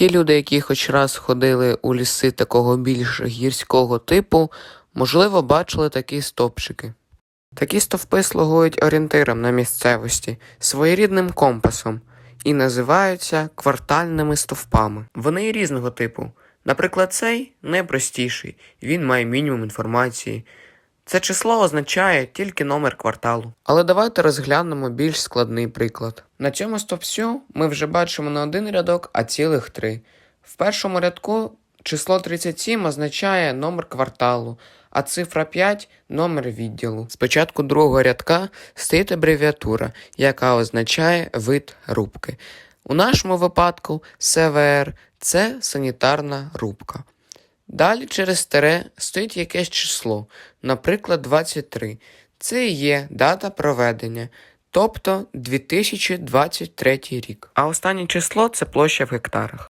Ті люди, які хоч раз ходили у ліси такого більш гірського типу, можливо, бачили такі стовпчики. Такі стовпи слугують орієнтиром на місцевості, своєрідним компасом і називаються квартальними стовпами. Вони різного типу. Наприклад, цей найпростіший, він має мінімум інформації. Це число означає тільки номер кварталу. Але давайте розглянемо більш складний приклад. На цьому стовпцю ми вже бачимо не один рядок, а цілих три. В першому рядку число 37 означає номер кварталу, а цифра 5 номер відділу. Спочатку другого рядка стоїть абревіатура, яка означає вид рубки. У нашому випадку СВР це санітарна рубка. Далі через тире стоїть якесь число, наприклад, 23. Це і є дата проведення, тобто 2023 рік. А останнє число це площа в гектарах.